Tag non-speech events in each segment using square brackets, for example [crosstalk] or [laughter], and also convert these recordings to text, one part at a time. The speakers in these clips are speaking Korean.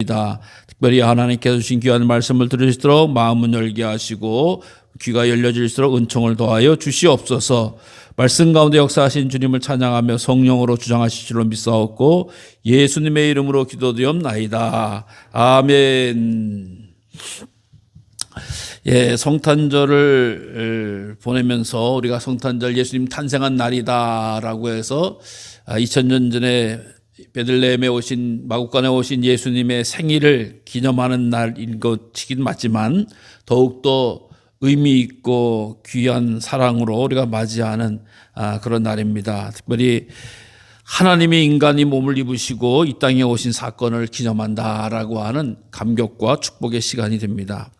입니다. 특별히 하나님께서 주신 귀한 말씀을 들으시도록 마음은 열게 하시고 귀가 열려질수록 은총을 더하여 주시옵소서. 말씀 가운데 역사하신 주님을 찬양하며 성령으로 주장하실 줄로 믿사옵고 예수님의 이름으로 기도드리옵나이다. 아멘. 예, 성탄절을 보내면서 우리가 성탄절 예수님 탄생한 날이다라고 해서 2000년 전에 베들레헴에 오신 마국간에 오신 예수님의 생일을 기념하는 날인 것이긴 맞지만 더욱더 의미 있고 귀한 사랑으로 우리가 맞이하는 아, 그런 날입니다. 특별히 하나님이 인간이 몸을 입으시고 이 땅에 오신 사건을 기념한다라고 하는 감격과 축복의 시간이 됩니다.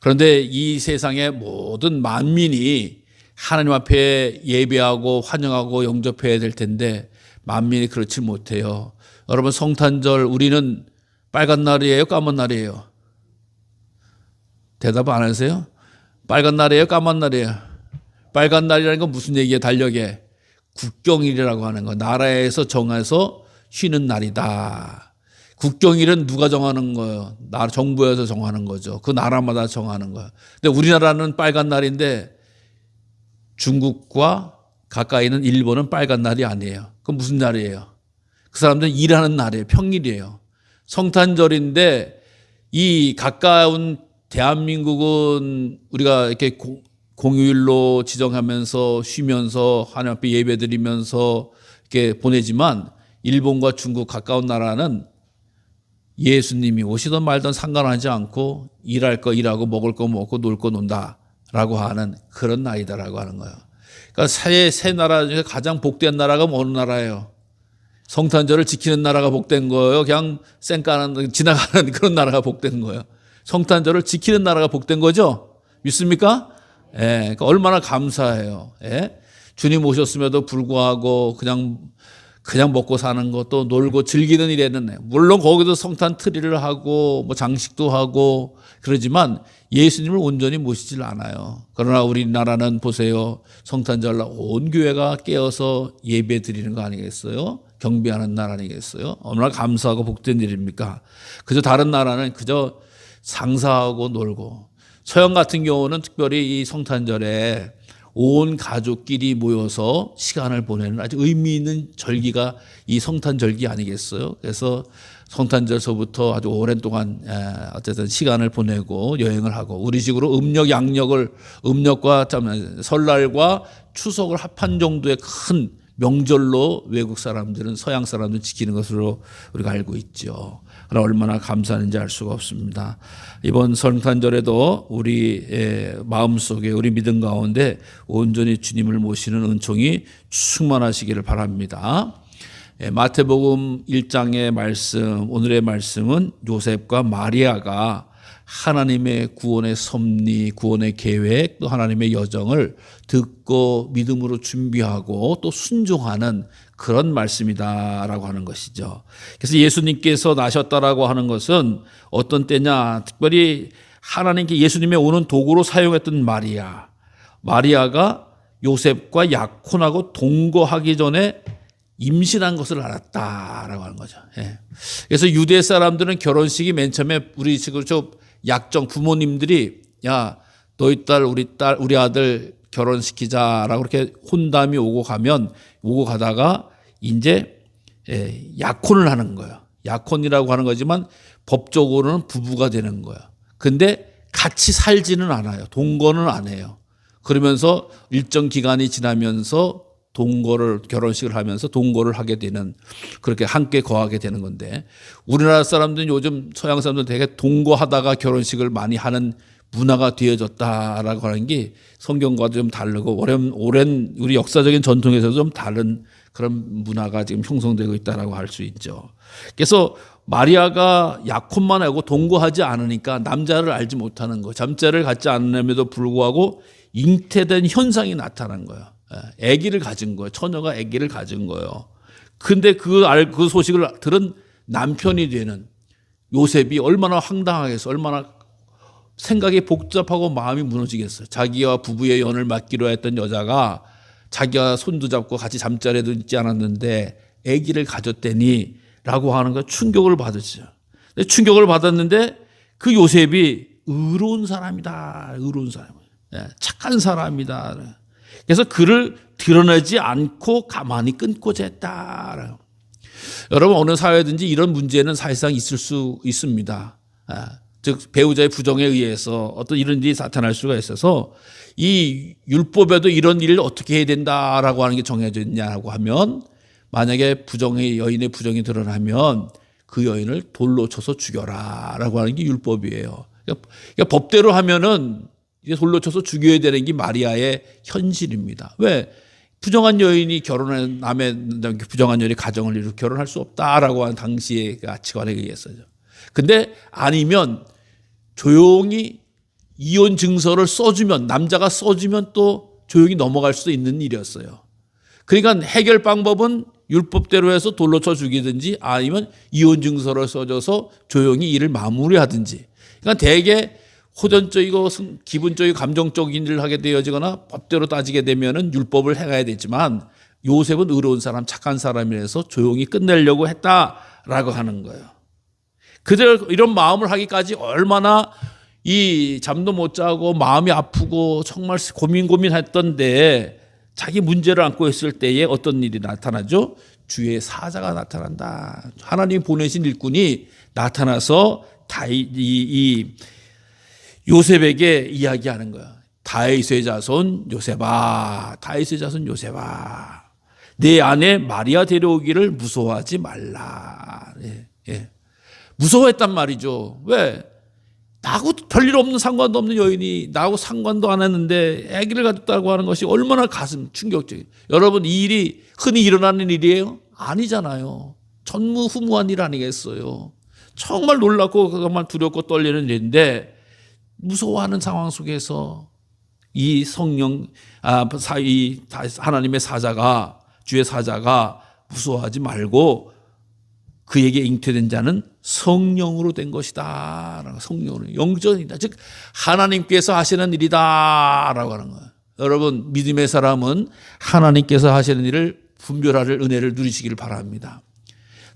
그런데 이 세상의 모든 만민이 하나님 앞에 예배하고 환영하고 영접해야 될 텐데 만민이 그렇지 못해요. 여러분 성탄절 우리는 빨간 날이에요, 까만 날이에요? 대답 안 하세요? 빨간 날이에요, 까만 날이에요? 빨간 날이라는 건 무슨 얘기예요, 달력에? 국경일이라고 하는 거. 나라에서 정해서 쉬는 날이다. 국경일은 누가 정하는 거예요? 나라 정부에서 정하는 거죠. 그 나라마다 정하는 거예요. 근데 우리나라는 빨간 날인데 중국과 가까이 있는 일본은 빨간 날이 아니에요. 그럼 무슨 날이에요? 그 사람들은 일하는 날이에요. 평일이에요. 성탄절인데 이 가까운 대한민국은 우리가 이렇게 공- 공휴일로 지정하면서 쉬면서 하나님 앞에 예배드리면서 이렇게 보내지만 일본과 중국 가까운 나라는 예수님이 오시던 말던 상관하지 않고 일할 거 일하고 먹을 거 먹고 놀 거 논다라고 하는 그런 나이다라고 하는 거예요. 그러니까 새, 새 나라 중에 가장 복된 나라가 어느 나라예요? 성탄절을 지키는 나라가 복된 거예요. 그냥 쌩까는 지나가는 [laughs] 그런 나라가 복된 거예요. 성탄절을 지키는 나라가 복된 거죠? 믿습니까? 예, 그러니까 얼마나 감사해요. 예? 주님 오셨음에도 불구하고 그냥 그냥 먹고 사는 것도 놀고 즐기는 일에는 물론 거기도 성탄 트리를 하고 뭐 장식도 하고 그러지만 예수님을 온전히 모시질 않아요. 그러나 우리나라는 보세요. 성탄절 날 온 교회가 깨어서 예배 드리는 거 아니겠어요? 경배하는 날 아니겠어요? 얼마나 감사하고 복된 일입니까? 그저 다른 나라는 그저 상사하고 놀고 서양 같은 경우는 특별히 이 성탄절에 온 가족끼리 모여서 시간을 보내는 아주 의미 있는 절기가 이 성탄 절기 아니겠어요? 그래서 성탄절서부터 아주 오랜 동안 에, 어쨌든 시간을 보내고 여행을 하고 우리식으로 음력 양력을 음력과 참, 설날과 추석을 합한 정도의 큰 명절로 외국 사람들은 서양 사람들은 지키는 것으로 우리가 알고 있죠. 그러나 얼마나 감사한지 알 수가 없습니다. 이번 성탄절에도 우리 마음속에 우리 믿음 가운데 온전히 주님을 모시는 은총이 충만하시기를 바랍니다. 예, 마태복음 1장의 말씀, 오늘의 말씀은 요셉과 마리아가 하나님의 구원의 섭리, 구원의 계획, 또 하나님의 여정을 듣고 믿음으로 준비하고 또 순종하는 그런 말씀이다라고 하는 것이죠. 그래서 예수님께서 나셨다라고 하는 것은 어떤 때냐, 특별히 하나님께 예수님의 오는 도구로 사용했던 마리아. 마리아가 요셉과 약혼하고 동거하기 전에 임신한 것을 알았다라고 하는 거죠. 예. 그래서 유대 사람들은 결혼식이 맨 처음에 우리 저 약정 부모님들이 야 너희 딸 우리 딸 우리 아들 결혼시키자라고 그렇게 혼담이 오고 가면 오고 가다가 이제 예, 약혼을 하는 거예요. 약혼이라고 하는 거지만 법적으로는 부부가 되는 거예요. 근데 같이 살지는 않아요. 동거는 안 해요. 그러면서 일정 기간이 지나면서 동거를 결혼식을 하면서 동거를 하게 되는 그렇게 함께 거하게 되는 건데 우리나라 사람들은 요즘 서양 사람들 되게 동거하다가 결혼식을 많이 하는 문화가 되어졌다라고 하는 게 성경과도 좀 다르고 오랜 오랜 우리 역사적인 전통에서도 좀 다른 그런 문화가 지금 형성되고 있다라고 할 수 있죠. 그래서 마리아가 약혼만 하고 동거하지 않으니까 남자를 알지 못하는 거, 잠자를 갖지 않음에도 불구하고 잉태된 현상이 나타난. 예, 아기를 가진 거예요. 처녀가 아기를 가진 거예요. 근데 그 알, 그 소식을 들은 남편이 되는 요셉이 얼마나 황당하겠어. 얼마나 생각이 복잡하고 마음이 무너지겠어요. 자기와 부부의 연을 맡기로 했던 여자가 자기가 손도 잡고 같이 잠자리도 있지 않았는데 아기를 가졌대니 라고 하는 거 충격을. 근데 충격을 받았는데 그 요셉이 의로운 사람이다. 의로운 사람. 예, 착한 사람이다. 그래서 그를 드러내지 않고 가만히 끊고자 했다. 여러분 어느 사회든지 이런 문제는 사실상 있을 수 있습니다. 아, 즉 배우자의 부정에 의해서 어떤 이런 일이 나타날 수가 있어서 이 율법에도 이런 일을 어떻게 해야 된다라고 하는 게 정해져 있냐고 하면 만약에 부정의 여인의 부정이 드러나면 그 여인을 돌로 쳐서 죽여라라고 하는 게 율법이에요. 그러니까, 그러니까 법대로 하면은 이제 돌로 쳐서 죽여야 되는 게 마리아의 현실입니다. 왜? 부정한 여인이 결혼한 남의 부정한 여인이 가정을 이루고 결혼할 수 없다라고 하는 당시의 그 가치관에 의해서죠. 근데 아니면 조용히 이혼 증서를 써주면 남자가 써주면 또 조용히 넘어갈 수도 있는 일이었어요. 그러니까 해결 방법은 율법대로 해서 돌로 쳐 죽이든지 아니면 이혼 증서를 써줘서 조용히 일을 마무리하든지. 그러니까 대개 호전적이고 기분적이고 감정적인 일을 하게 되어지거나 법대로 따지게 되면은 율법을 행해야 되지만 요셉은 의로운 사람, 착한 사람이라서 조용히 끝내려고 했다라고 하는 거예요. 그들 이런 마음을 하기까지 얼마나 이 잠도 못 자고 마음이 아프고 정말 고민 고민했던데 자기 문제를 안고 있을 때에 어떤 일이 나타나죠? 주의 사자가 나타난다. 하나님 보내신 일꾼이 나타나서 다이 이, 이 요셉에게 이야기하는 거야. 다윗의 자손 요셉아, 다윗의 자손 요셉아, 내 아내 마리아 데려오기를 무서워하지 말라. 예, 예. 무서워했단 말이죠. 왜? 나하고 별일 없는 상관도 없는 여인이 나하고 상관도 안 했는데 아기를 가졌다고 하는 것이 얼마나 가슴 충격적이에요. 여러분 이 일이 흔히 일어나는 일이에요? 아니잖아요. 전무후무한 일 아니겠어요. 정말 놀랍고 정말 두렵고 떨리는 일인데 무서워하는 상황 속에서 이 성령 아 이 하나님의 사자가 주의 사자가 무서워하지 말고 그에게 잉태된 자는 성령으로 된 것이다. 성령으로 영전이다. 즉 하나님께서 하시는 일이다라고 하는 거예요. 여러분 믿음의 사람은 하나님께서 하시는 일을 분별할 은혜를 누리시기를 바랍니다.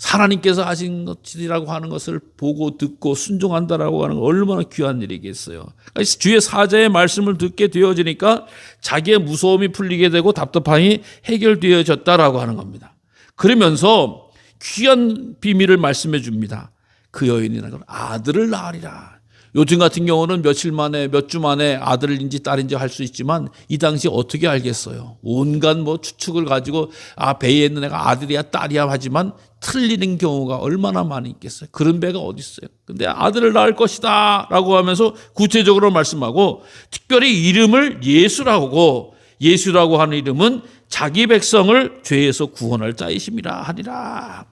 하나님께서 하신 것이라고 하는 것을 보고 듣고 순종한다라고 하는 건 얼마나 귀한 일이겠어요. 그러니까 주의 사자의 말씀을 듣게 되어지니까 자기의 무서움이 풀리게 되고 답답함이 해결되어졌다라고 하는 겁니다. 그러면서 귀한 비밀을 말씀해 줍니다. 그 여인이라는 건 아들을 낳으리라. 요즘 같은 경우는 며칠 만에 몇 주 만에 아들인지 딸인지 할 수 있지만 이 당시 어떻게 알겠어요? 온갖 뭐 추측을 가지고 아 배에 있는 애가 아들이야 딸이야 하지만 틀리는 경우가 얼마나 많이 있겠어요? 그런 배가 어디 있어요? 근데 아들을 낳을 것이다라고 하면서 구체적으로 말씀하고 특별히 이름을 예수라고 예수라고 하는 이름은 자기 백성을 죄에서 구원할 자이심이라 하니라.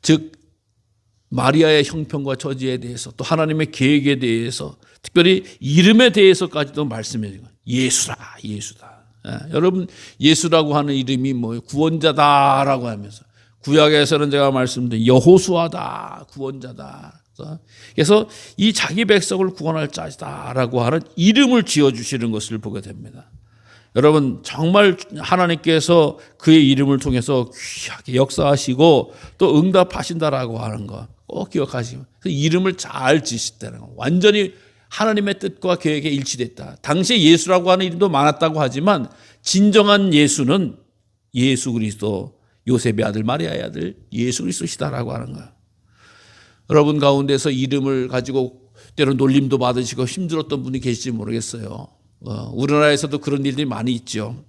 즉 마리아의 형편과 처지에 대해서 또 하나님의 계획에 대해서 특별히 이름에 대해서까지도 말씀해 주고 예수라 예수다. 예, 여러분 예수라고 하는 이름이 뭐 구원자다라고 하면서 구약에서는 제가 말씀드린 여호수아다 구원자다. 그래서 이 자기 백성을 구원할 자이다라고 하는 이름을 지어 주시는 것을 보게 됩니다. 여러분 정말 하나님께서 그의 이름을 통해서 귀하게 역사하시고 또 응답하신다라고 하는 것. 꼭 기억하시고 그 이름을 잘 지시다는 거. 완전히 하나님의 뜻과 계획에 일치됐다. 당시에 예수라고 하는 이름도 많았다고 하지만 진정한 예수는 예수 그리스도 요셉의 아들 마리아의 아들 예수 그리스도시다라고 하는 거야. 여러분 가운데서 이름을 가지고 때로 놀림도 받으시고 힘들었던 분이 계실지 모르겠어요. 어, 우리나라에서도 그런 일들이 많이 있죠.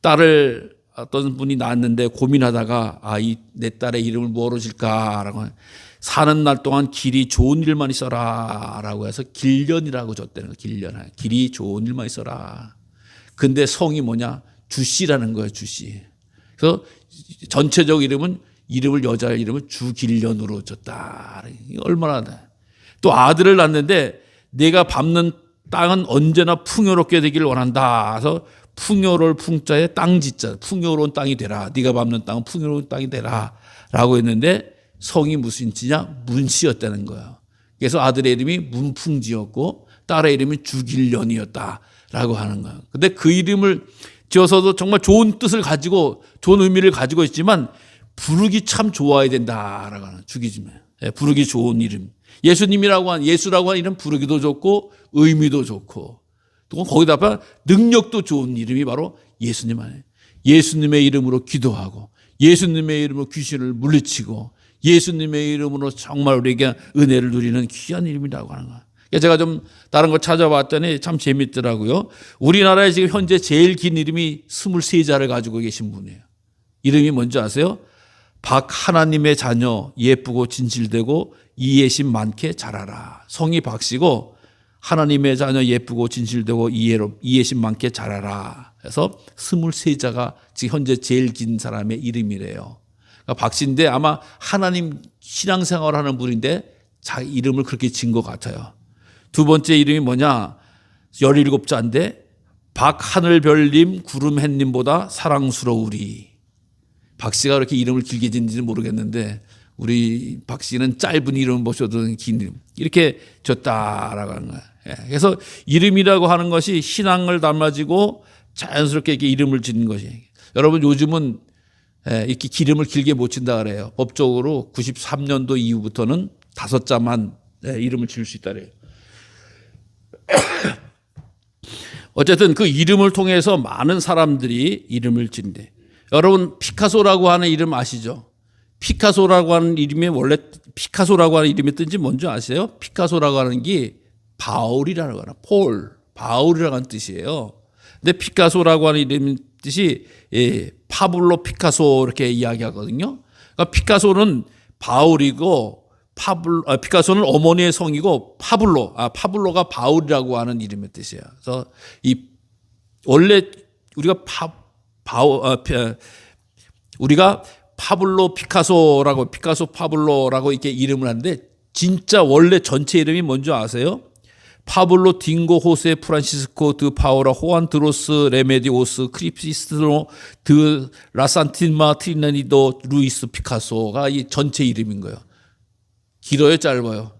딸을 어떤 분이 낳았는데 고민하다가 아, 이 내 딸의 이름을 뭐로 질까라고 사는 날 동안 길이 좋은 일만 있어라 라고 해서 길련이라고 줬다는 거 길련. 길이 좋은 일만 있어라. 근데 성이 뭐냐? 주씨라는 거예요, 주씨. 그래서 전체적 이름은 이름을 여자 이름을 주길련으로 줬다. 얼마나 또 아들을 낳는데 내가 밟는 땅은 언제나 풍요롭게 되기를 원한다. 그래서 풍요로울 풍자에 땅 짓자, 풍요로운 땅이 되라. 네가 밟는 땅은 풍요로운 땅이 되라. 라고 했는데 성이 무슨 지냐? 문씨였다는 거예요. 그래서 아들의 이름이 문풍지였고 딸의 이름이 주길련이었다. 라고 하는 거예요. 근데 그 이름을 지어서도 정말 좋은 뜻을 가지고 좋은 의미를 가지고 있지만 부르기 참 좋아야 된다라고 하는 주기즘에. 예, 부르기 좋은 이름. 예수님이라고 한 예수라고 한 이름 부르기도 좋고 의미도 좋고 또 거기다가 능력도 좋은 이름이 바로 예수님 안에 예수님의 이름으로 기도하고 예수님의 이름으로 귀신을 물리치고 예수님의 이름으로 정말 우리에게 은혜를 누리는 귀한 이름이라고 하는 거예요. 그러니까 제가 좀 다른 걸 찾아봤더니 참 재밌더라고요. 우리나라에 지금 현재 제일 긴 이름이 23자를 가지고 계신 분이에요. 이름이 뭔지 아세요? 박 하나님의 자녀 예쁘고 진실되고 이해심 많게 자라라. 성이 박씨고 하나님의 자녀 예쁘고 진실되고 이해로 이해심 많게 자라라. 해서 23자가 지금 현재 제일 긴 사람의 이름이래요. 그러니까 박 씨인데 아마 하나님 신앙생활 하는 분인데 자기 이름을 그렇게 진것 같아요. 두 번째 이름이 뭐냐? 17자인데 박하늘별님 구름햇님보다 사랑스러우리. 박 씨가 그렇게 이름을 길게 짓는지는 모르겠는데 우리 박 씨는 짧은 이름 모셔도 긴 이름 이렇게 줬다라고 하는 거예요. 예, 그래서 이름이라고 하는 것이 신앙을 담아지고 자연스럽게 이렇게 이름을 짓는 것이. 여러분 요즘은 예, 이렇게 기름을 길게 못 친다 그래요. 법적으로 93년도 이후부터는 다섯 자만 예, 이름을 지을 수 있다 그래요. [coughs] 어쨌든 그 이름을 통해서 많은 사람들이 이름을 짓는데 여러분 피카소라고 하는 이름 아시죠? 피카소라고 하는 이름이 원래 피카소라고 하는 이름이 뜬지 뭔지 아세요? 피카소라고 하는 게 바울이라는 거나 폴 바울이라고 하는 뜻이에요. 근데 피카소라고 하는 이름 뜻이 예, 파블로 피카소 이렇게 이야기하거든요. 그러니까 피카소는 바울이고 파블 아, 피카소는 어머니의 성이고 파블로 아 파블로가 바울이라고 하는 이름의 뜻이에요. 그래서 이 원래 우리가 파 바오 아, 피- 아, 우리가 파블로 피카소라고 피카소 파블로라고 이렇게 이름을 하는데 진짜 원래 전체 이름이 뭔지 아세요? 파블로 딩고 호세 프란시스코 드 파오라 호안 드로스 레메디오스 크리피스토 드 라산틴마 트리나니도 루이스 피카소가 이 전체 이름인 거예요. 길어요, 짧아요?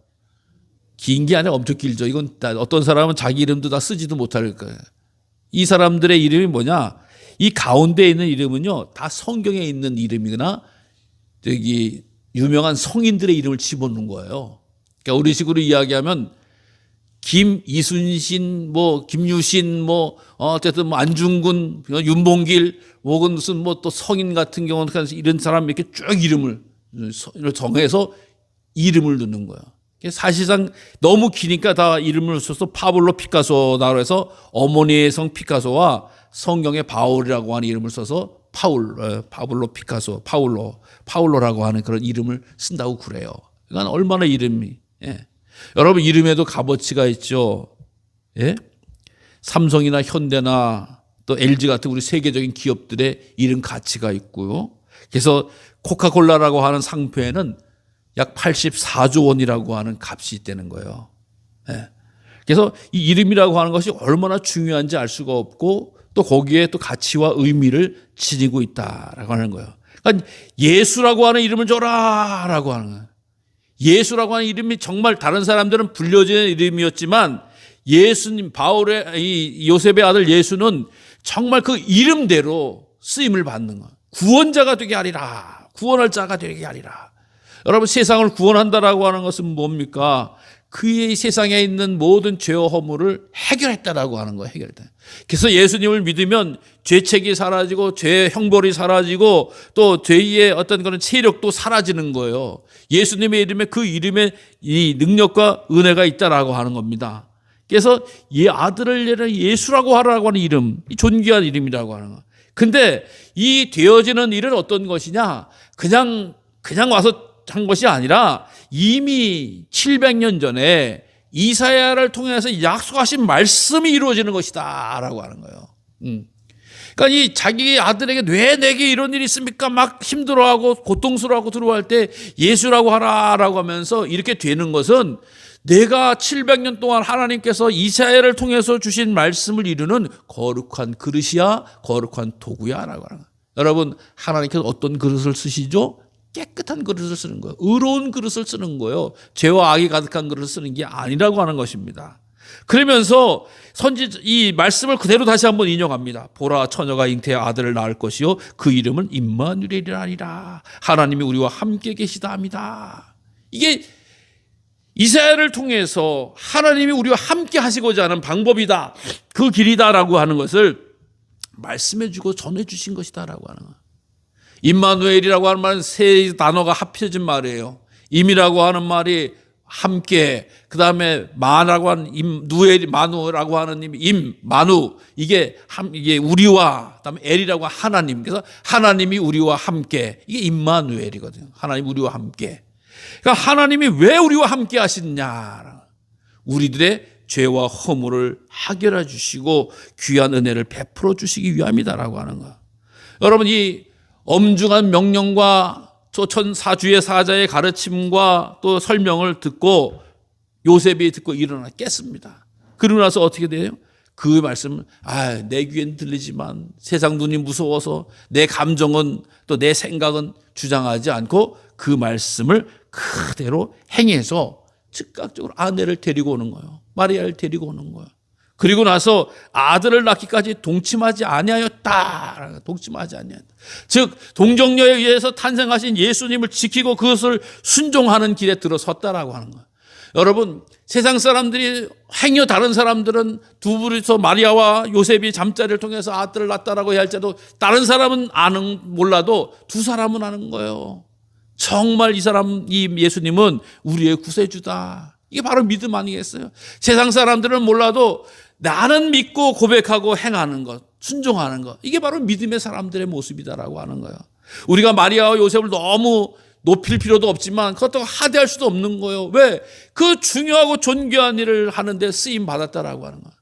긴 게 아니라 엄청 길죠. 이건 다 어떤 사람은 자기 이름도 다 쓰지도 못할 거예요. 이 사람들의 이름이 뭐냐? 이 가운데 있는 이름은요, 다 성경에 있는 이름이거나 저기 유명한 성인들의 이름을 집어넣는 거예요. 그러니까 우리 식으로 이야기하면 김이순신, 뭐 김유신, 뭐 어, 어쨌든 뭐 안중근, 윤봉길, 혹은 무슨 뭐 또 성인 같은 경우는 이런 사람 이렇게 쭉 이름을 정해서 이름을 넣는 거야. 사실상 너무 기니까 다 이름을 써서 파블로 피카소라고 해서 어머니의 성 피카소와 성경의 바울이라고 하는 이름을 써서 파울, 어, 파블로 피카소, 파울로, 파울로라고 하는 그런 이름을 쓴다고 그래요. 그러니까 얼마나 이름이, 예. 여러분 이름에도 값어치가 있죠. 예? 삼성이나 현대나 또 LG 같은 우리 세계적인 기업들의 이름 가치가 있고요. 그래서 코카콜라라고 하는 상표에는 약 84조 원이라고 하는 값이 있다는 거예요. 예. 그래서 이 이름이라고 하는 것이 얼마나 중요한지 알 수가 없고 또 거기에 또 가치와 의미를 지니고 있다라고 하는 거예요. 그러니까 예수라고 하는 이름을 줘라라고 하는 거예요. 예수라고 하는 이름이 정말 다른 사람들은 불려지는 이름이었지만 예수님 바울의 이 요셉의 아들 예수는 정말 그 이름대로 쓰임을 받는 거. 구원자가 되게 하리라. 구원할 자가 되게 하리라. 여러분 세상을 구원한다라고 하는 것은 뭡니까? 그의 세상에 있는 모든 죄와 허물을 해결했다라고 하는 거예요. 해결했다. 그래서 예수님을 믿으면 죄책이 사라지고 죄의 형벌이 사라지고 또 죄의 어떤 그런 체력도 사라지는 거예요. 예수님의 이름에 그 이름에 이 능력과 은혜가 있다라고 하는 겁니다. 그래서 이 아들을 예수라고 하라고 하는 이름, 이 존귀한 이름이라고 하는 거. 근데 이 되어지는 일은 어떤 것이냐? 그냥 그냥 와서 한 것이 아니라 이미 700년 전에 이사야를 통해서 약속하신 말씀이 이루어지는 것이다라고 하는 거예요. 음. 그러니까 이 자기 아들에게 왜 내게 이런 일이 있습니까? 막 힘들어하고 고통스러워하고 들어갈 때 예수라고 하라라고 하면서 이렇게 되는 것은 내가 700년 동안 하나님께서 이사야를 통해서 주신 말씀을 이루는 거룩한 그릇이야, 거룩한 도구야라고 하는 거예요. 여러분 하나님께서 어떤 그릇을 쓰시죠? 깨끗한 그릇을 쓰는 거예요. 의로운 그릇을 쓰는 거예요. 죄와 악이 가득한 그릇을 쓰는 게 아니라고 하는 것입니다. 그러면서 선지 이 말씀을 그대로 다시 한번 인용합니다. 보라 처녀가 잉태의 아들을 낳을 것이요 그 이름은 임마누엘이라니라. 하나님이 우리와 함께 계시다 합니다. 이게 이사야를 통해서 하나님이 우리와 함께 하시고자 하는 방법이다. 그 길이다라고 하는 것을 말씀해 주고 전해 주신 것이다라고 하는 거예요. 임마누엘이라고 하는 말은 세 단어가 합쳐진 말이에요. 임이라고 하는 말이 함께 그 다음에 마라고 하는 임 누엘 마누라고 하는 임, 임 마누 이게 함 이게 우리와 그다음에 엘이라고 하나님 그래서 하나님이 우리와 함께 이게 임마누엘이거든요. 하나님 우리와 함께. 그러니까 하나님이 왜 우리와 함께 하시느냐? 우리들의 죄와 허물을 해결해 주시고 귀한 은혜를 베풀어 주시기 위함이다라고 하는 거. 여러분 이 엄중한 명령과 조천사주의 사자의 가르침과 또 설명을 듣고 요셉이 듣고 일어나 깼습니다. 그러고 나서 어떻게 돼요? 그 말씀을 아, 내 귀엔 들리지만 세상 눈이 무서워서 내 감정은 또 내 생각은 주장하지 않고 그 말씀을 그대로 행해서 즉각적으로 아내를 데리고 오는 거예요. 마리아를 데리고 오는 거예요. 그리고 나서 아들을 낳기까지 동침하지 아니하였다. 동침하지 아니하였다. 즉 동정녀에 의해서 탄생하신 예수님을 지키고 그것을 순종하는 길에 들어섰다라고 하는 거예요. 여러분 세상 사람들이 행여 다른 사람들은 두 분이서 마리아와 요셉이 잠자리를 통해서 아들을 낳았다라고 할지도 다른 사람은 아는 몰라도 두 사람은 아는 거예요. 정말 이 사람 이 예수님은 우리의 구세주다. 이게 바로 믿음 아니겠어요? 세상 사람들은 몰라도 나는 믿고 고백하고 행하는 것, 순종하는 것. 이게 바로 믿음의 사람들의 모습이다라고 하는 거예요. 우리가 마리아와 요셉을 너무 높일 필요도 없지만 그것도 하대할 수도 없는 거예요. 왜? 그 중요하고 존귀한 일을 하는데 쓰임 받았다라고 하는 거예요.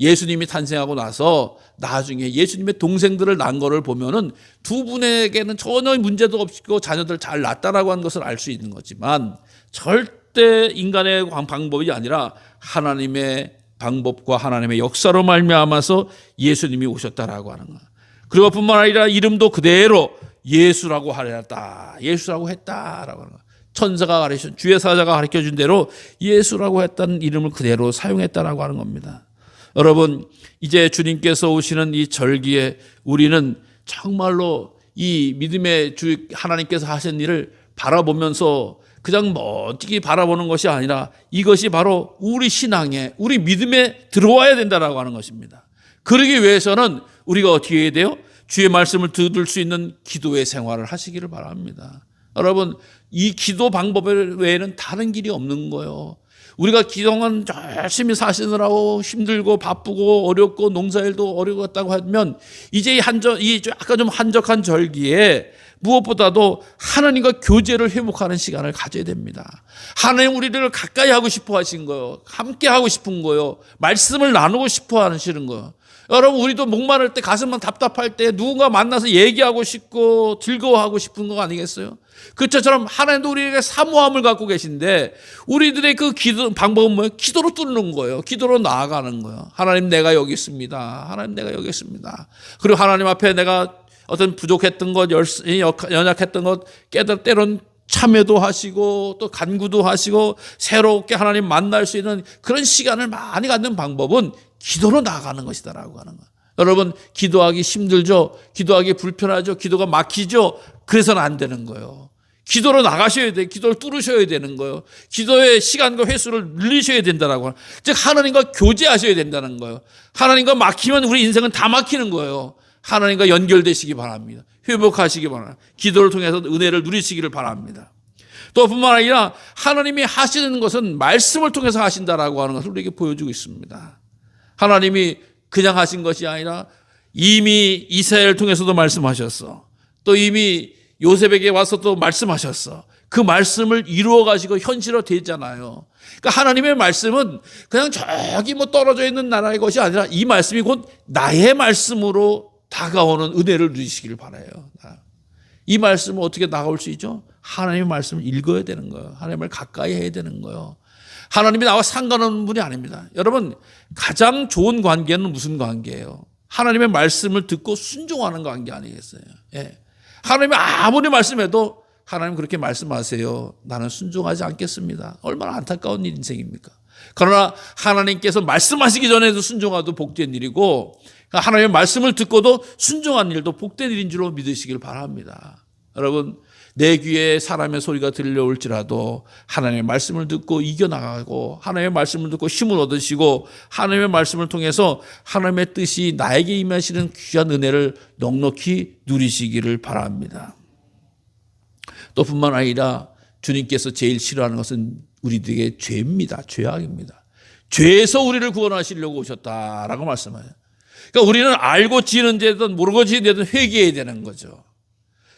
예수님이 탄생하고 나서 나중에 예수님의 동생들을 낳은 거를 보면은 두 분에게는 전혀 문제도 없고 자녀들 잘 낳았다라고 하는 것을 알 수 있는 거지만 절대 인간의 방법이 아니라 하나님의 방법과 하나님의 역사로 말미암아서 예수님이 오셨다라고 하는 거예요. 그리고 뿐만 아니라 이름도 그대로 예수라고 하였다. 예수라고 했다라고 하는 거예요. 천사가 가르쳐 주의 사자가 가르쳐 준 대로 예수라고 했다는 이름을 그대로 사용했다라고 하는 겁니다. 여러분 이제 주님께서 오시는 이 절기에 우리는 정말로 이 믿음의 주 하나님께서 하신 일을 바라보면서 그냥 멋지게 바라보는 것이 아니라 이것이 바로 우리 신앙에 우리 믿음에 들어와야 된다라고 하는 것입니다. 그러기 위해서는 우리가 어떻게 해야 돼요? 주의 말씀을 들을 수 있는 기도의 생활을 하시기를 바랍니다. 여러분 이 기도 방법 외에는 다른 길이 없는 거예요. 우리가 기동은 열심히 사시느라고 힘들고 바쁘고 어렵고 농사일도 어려웠다고 하면 이제 한적 이 아까 좀 한적한 절기에 무엇보다도 하나님과 교제를 회복하는 시간을 가져야 됩니다. 하나님 우리를 가까이 하고 싶어 하신 거요. 함께 하고 싶은 거요. 말씀을 나누고 싶어 하시는 거요. 여러분 우리도 목마를 때 가슴만 답답할 때 누군가 만나서 얘기하고 싶고 즐거워하고 싶은 거 아니겠어요? 그처럼 하나님도 우리에게 사모함을 갖고 계신데 우리들의 그 기도 방법은 뭐예요? 기도로 뚫는 거예요. 기도로 나아가는 거예요. 하나님 내가 여기 있습니다. 하나님 내가 여기 있습니다. 그리고 하나님 앞에 내가 어떤 부족했던 것, 연약했던 것 깨달 때론 참여도 하시고 또 간구도 하시고 새롭게 하나님 만날 수 있는 그런 시간을 많이 갖는 방법은 기도로 나아가는 것이다라고 하는 거예요. 여러분 기도하기 힘들죠. 기도하기 불편하죠. 기도가 막히죠. 그래서는 안 되는 거예요. 기도로 나가셔야 돼. 기도를 뚫으셔야 되는 거예요. 기도의 시간과 횟수를 늘리셔야 된다라고. 즉 하나님과 교제하셔야 된다는 거예요. 하나님과 막히면 우리 인생은 다 막히는 거예요. 하나님과 연결되시기 바랍니다. 회복하시기 바랍니다. 기도를 통해서 은혜를 누리시기를 바랍니다. 또 뿐만 아니라 하나님이 하시는 것은 말씀을 통해서 하신다라고 하는 것을 우리에게 보여주고 있습니다. 하나님이 그냥 하신 것이 아니라 이미 이스라엘을 통해서도 말씀하셨어. 또 이미 요셉에게 와서 또 말씀하셨어. 그 말씀을 이루어 가시고 현실화 되잖아요. 그러니까 하나님의 말씀은 그냥 저기 뭐 떨어져 있는 나라의 것이 아니라 이 말씀이 곧 나의 말씀으로 다가오는 은혜를 누리시기를 바라요. 이 말씀은 어떻게 나가올 수 있죠? 하나님의 말씀을 읽어야 되는 거예요. 하나님을 가까이 해야 되는 거예요. 하나님이 나와 상관없는 분이 아닙니다. 여러분, 가장 좋은 관계는 무슨 관계예요? 하나님의 말씀을 듣고 순종하는 관계 아니겠어요? 예. 하나님이 아무리 말씀해도 하나님 그렇게 말씀하세요. 나는 순종하지 않겠습니다. 얼마나 안타까운 인생입니까? 그러나 하나님께서 말씀하시기 전에도 순종하도 복된 일이고 하나님의 말씀을 듣고도 순종한 일도 복된 일인 줄로 믿으시길 바랍니다. 여러분 내 귀에 사람의 소리가 들려올지라도 하나님의 말씀을 듣고 이겨나가고 하나님의 말씀을 듣고 힘을 얻으시고 하나님의 말씀을 통해서 하나님의 뜻이 나에게 임하시는 귀한 은혜를 넉넉히 누리시기를 바랍니다. 또 뿐만 아니라 주님께서 제일 싫어하는 것은 우리들에게 죄입니다. 죄악입니다. 죄에서 우리를 구원하시려고 오셨다라고 말씀해요. 그러니까 우리는 알고 지는 죄든 모르고 지는 죄든 회개해야 되는 거죠.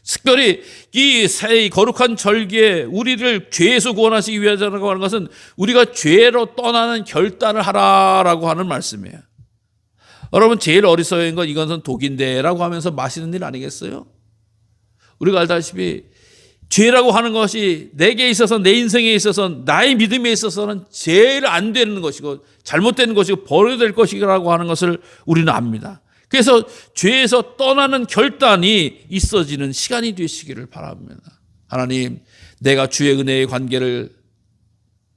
특별히 이 새 거룩한 절기에 우리를 죄에서 구원하시기 위해서라고 하는 것은 우리가 죄로 떠나는 결단을 하라라고 하는 말씀이에요. 여러분 제일 어리석은 건 이것은 독인데라고 하면서 마시는 일 아니겠어요? 우리가 알다시피 죄라고 하는 것이 내게 있어서 내 인생에 있어서 나의 믿음에 있어서는 제일 안 되는 것이고 잘못된 것이고 버려야 될 것이라고 하는 것을 우리는 압니다. 그래서 죄에서 떠나는 결단이 있어지는 시간이 되시기를 바랍니다. 하나님, 내가 주의 은혜의 관계를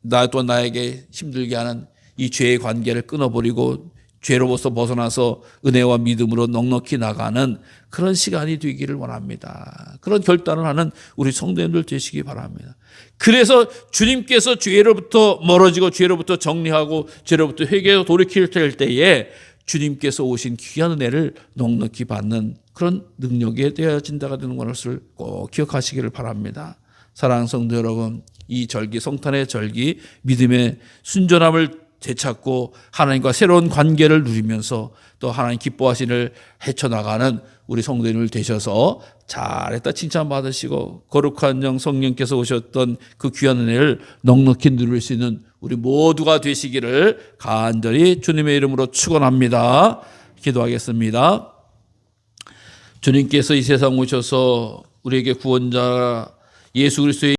나 또 나에게 힘들게 하는 이 죄의 관계를 끊어버리고 죄로부터 벗어나서 은혜와 믿음으로 넉넉히 나가는 그런 시간이 되기를 원합니다. 그런 결단을 하는 우리 성도님들 되시기 바랍니다. 그래서 주님께서 죄로부터 멀어지고 죄로부터 정리하고 죄로부터 회개하고 돌이킬 때에 주님께서 오신 귀한 은혜를 넉넉히 받는 그런 능력이 되어진다가 되는 것을 꼭 기억하시기를 바랍니다. 사랑하는 성도 여러분, 이 절기, 성탄의 절기, 믿음의 순전함을 되찾고 하나님과 새로운 관계를 누리면서 또 하나님 기뻐하시를 헤쳐나가는 우리 성도님을 되셔서 잘했다 칭찬받으시고 거룩한 영 성령께서 오셨던 그 귀한 은혜를 넉넉히 누릴 수 있는 우리 모두가 되시기를 간절히 주님의 이름으로 축원합니다. 기도하겠습니다. 주님께서 이 세상 오셔서 우리에게 구원자 예수 그리스도의